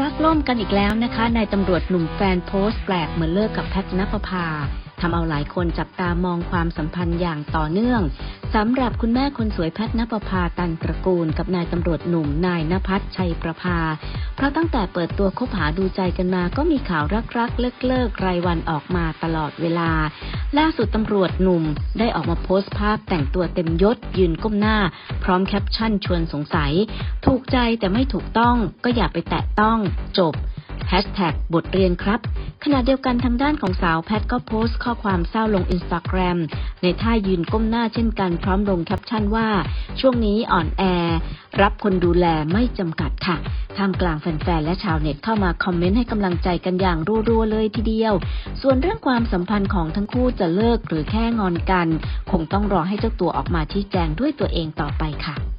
รักล่มกันอีกแล้วนะคะนายตำรวจหนุ่มแฟนโพสต์แปลกเหมือนเลิกกับแพทนภพาทำเอาหลายคนจับตามองความสัมพันธ์อย่างต่อเนื่อง สำหรับคุณแม่คนสวยแพทย์นปภาตันตระกูล กับนายตำรวจหนุ่มนายนภัสชัยประภา เพราะตั้งแต่เปิดตัวคบหาดูใจกันมาก็มีข่าวรักๆ เลิกๆรายวันออกมาตลอดเวลา ล่าสุดตำรวจหนุ่มได้ออกมาโพสต์ภาพแต่งตัวเต็มยศ ยืนก้มหน้า พร้อมแคปชั่นชวนสงสัย ถูกใจแต่ไม่ถูกต้องก็อย่าไปแตะต้องจบ แฮชแท็กบทเรียนครับ ขณะเดียวกันทางด้านของสาวแพทก็โพสต์ข้อความเศร้าลงอินสตาแกรมในท่ายืนก้มหน้าเช่นกันพร้อมลงแคปชั่นว่า ช่วงนี้อ่อนแอ รับคนดูแลไม่จำกัดค่ะท่ามกลางแฟนๆ และชาวเน็ตเข้ามาคอมเมนต์ให้กำลังใจกันอย่างรัวๆ เลยทีเดียว ส่วนเรื่องความสัมพันธ์ของทั้งคู่จะเลิกหรือแค่งอนกัน คงต้องรอให้เจ้าตัวออกมาชี้แจงด้วยตัวเองต่อไปค่ะ